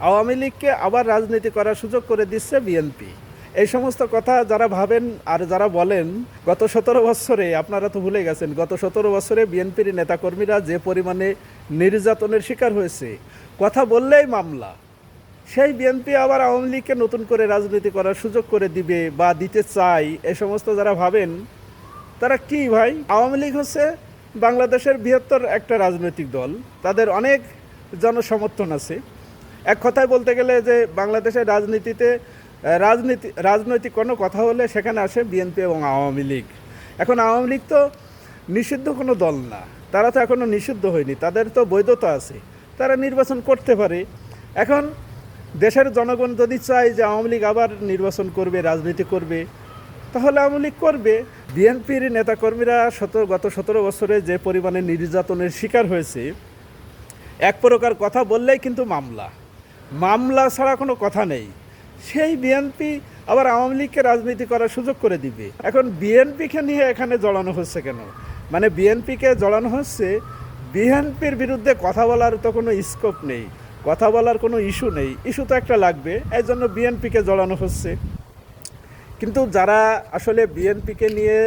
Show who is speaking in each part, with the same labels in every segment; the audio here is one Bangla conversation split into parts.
Speaker 1: আওয়ামী লীগকে আবার রাজনীতি করার সুযোগ করে দিচ্ছে বিএনপি। এই সমস্ত কথা যারা ভাবেন আর যারা বলেন, গত সতেরো বছরে, আপনারা তো ভুলে গেছেন, গত সতেরো বছরে বিএনপির নেতাকর্মীরা যে পরিমাণে নির্যাতনের শিকার হয়েছে, কথা বললেই মামলা। সেই বিএনপি আবার আওয়ামী লীগকে নতুন করে রাজনীতি করার সুযোগ করে দিবে বা দিতে চাই এ সমস্ত যারা ভাবেন, তারা কি ভাই? আওয়ামী লীগ হচ্ছে বাংলাদেশের বৃহত্তর একটা রাজনৈতিক দল। তাদের অনেক জনসমর্থন আছে। এক কথায় বলতে গেলে যে বাংলাদেশের রাজনীতিতে রাজনীতি, রাজনৈতিক কোনো কথা হলে সেখানে আসে বিএনপি এবং আওয়ামী লীগ। এখন আওয়ামী লীগ তো নিষিদ্ধ কোনো দল না। তারা তো এখনও নিষিদ্ধ হয়নি। তাদের তো বৈধতা আছে। তারা নির্বাচন করতে পারে। এখন দেশের জনগণ যদি চায় যে আওয়ামী লীগ আবার নির্বাচন করবে, রাজনীতি করবে, তাহলে আওয়ামী লীগ করবে। বিএনপির নেতাকর্মীরা শত গত সতেরো বছরে যে পরিমাণে নির্যাতনের শিকার হয়েছে, এক প্রকার কথা বললেই কিন্তু মামলা। মামলা ছাড়া কোনো কথা নেই। সেই বিএনপি আবার আওয়ামী লীগকে রাজনীতি করার সুযোগ করে দিবে। এখন বিএনপিকে নিয়ে এখানে জড়ানো হচ্ছে কেন? মানে বিএনপিকে জড়ানো হচ্ছে বিএনপির বিরুদ্ধে কথা বলার তো কোনো স্কোপ নেই, কথা বলার কোনো ইস্যু নেই। ইস্যু তো একটা লাগবে এই জন্য বিএনপিকে জড়ানো হচ্ছে। কিন্তু যারা আসলে বিএনপিকে নিয়ে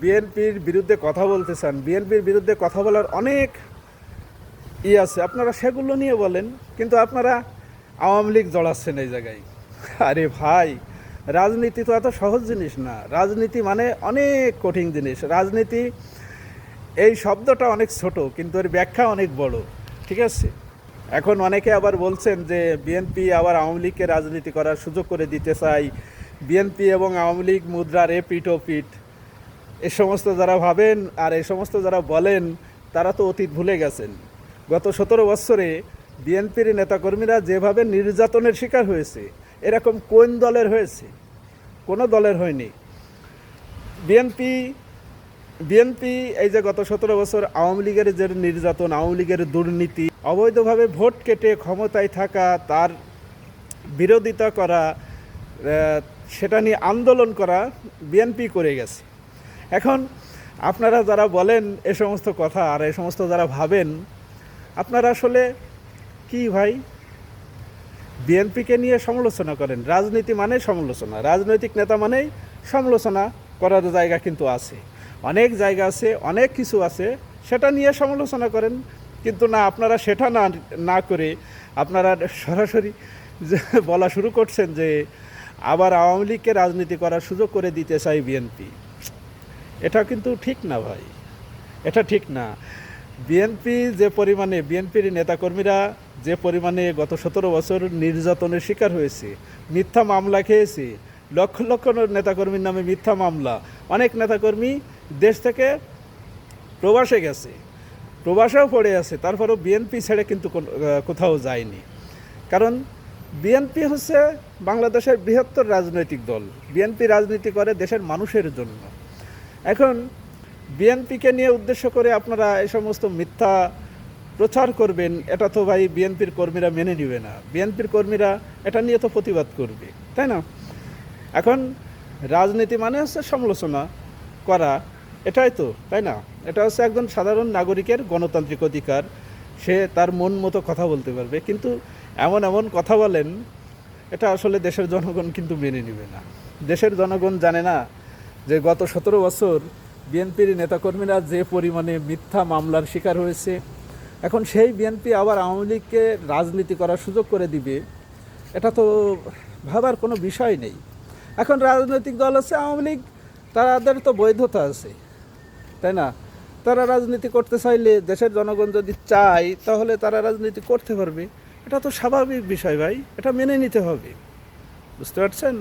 Speaker 1: বিএনপির বিরুদ্ধে কথা বলতে চান বিএনপির বিরুদ্ধে কথা বলার অনেক ই আছে, আপনারা সেগুলো নিয়ে বলেন। কিন্তু আপনারা আওয়ামী লীগ জড়াচ্ছেন এই জায়গায়। আরে ভাই, রাজনীতি তো এত সহজ জিনিস না। রাজনীতি মানে অনেক কঠিন জিনিস। রাজনীতি, এই শব্দটা অনেক ছোট, কিন্তু এর ব্যাখ্যা অনেক বড়, ঠিক আছে? এখন অনেকে আবার বলছেন যে, বিএনপি আবার আওয়ামী লীগকে রাজনীতি করার সুযোগ করে দিতে চাই। বিএনপি এবং আওয়ামী লীগ মুদ্রার এ পিঠ ও পিঠ। এ সমস্ত যারা ভাবেন আর এই সমস্ত যারা বলেন, তারা তো অতীত ভুলে গেছেন। গত সতেরো বছরে বিএনপির নেতাকর্মীরা যেভাবে নির্যাতনের শিকার হয়েছে, এরকম কোন দলের হয়েছে? কোনো দলের হয়নি। বিএনপি বিএনপি এই যে গত সতেরো বছর আওয়ামী লীগের যে নির্যাতন, আওয়ামী লীগের দুর্নীতি, অবৈধভাবে ভোট কেটে ক্ষমতায় থাকা, তার বিরোধিতা করা সেটা নিয়ে আন্দোলন করা বিএনপি করে গেছে। এখন আপনারা যারা বলেন এ সমস্ত কথা আর এ সমস্ত যারা ভাবেন, আপনারা আসলে কি ভাই? বিএনপিকে নিয়ে সমালোচনা করেন। রাজনীতি মানে সমালোচনা, রাজনৈতিক নেতা মানেই সমালোচনা করার জায়গা কিন্তু আছে। অনেক জায়গা আছে, অনেক কিছু আছে, সেটা নিয়ে সমালোচনা করেন। কিন্তু না, আপনারা সেটা না না করে আপনারা সরাসরি বলা শুরু করছেন যে আবার আওয়ামী লীগকে রাজনীতি করার সুযোগ করে দিতে চাই বিএনপি। এটা কিন্তু ঠিক না ভাই। এটা ঠিক না। বিএনপি যে পরিমাণে, বিএনপির নেতাকর্মীরা যে পরিমাণে গত সতেরো বছর নির্যাতনের শিকার হয়েছে, মিথ্যা মামলা খেয়েছে, লক্ষ লক্ষ নেতাকর্মীর নামে মিথ্যা মামলা। অনেক নেতাকর্মী দেশ থেকে প্রবাসে গেছে, প্রবাসেও পড়ে আছে, তারপরেও বিএনপি ছেড়ে কিন্তু কোন- কোথাও যায়নি। কারণ বিএনপি হচ্ছে বাংলাদেশের বৃহত্তর রাজনৈতিক দল। বিএনপি রাজনীতি করে দেশের মানুষের জন্য। এখন বিএনপিকে নিয়ে উদ্দেশ্য করে আপনারা এই সমস্ত মিথ্যা প্রচার করবেন, এটা তো ভাই বিএনপির কর্মীরা মেনে নেবে না। বিএনপির কর্মীরা এটা নিয়ে তো প্রতিবাদ করবে, তাই না? এখন রাজনীতি মানে হচ্ছে সমালোচনা করা, এটাই তো, তাই না? এটা হচ্ছে একজন সাধারণ নাগরিকের গণতান্ত্রিক অধিকার, সে তার মন মতো কথা বলতে পারবে, কিন্তু এমন এমন কথা বলেন, এটা আসলে দেশের জনগণ কিন্তু মেনে নেবে না। দেশের জনগণ জানে না যে গত সতেরো বছর বিএনপির নেতাকর্মীরা যে পরিমাণে মিথ্যা মামলার শিকার হয়েছে এখন সেই বিএনপি আবার আওয়ামী লীগকে রাজনীতি করার সুযোগ করে দিবে, এটা তো ভাবার কোনো বিষয় নেই। এখন রাজনৈতিক দল আছে, আওয়ামী লীগ, তাদের তো বৈধতা আছে, তাই না? তারা রাজনীতি করতে চাইলে দেশের জনগণ যদি চায়, তাহলে তারা রাজনীতি করতে পারবে। এটা তো স্বাভাবিক বিষয় ভাই, এটা মেনে নিতে হবে। বুঝতে পারছেন?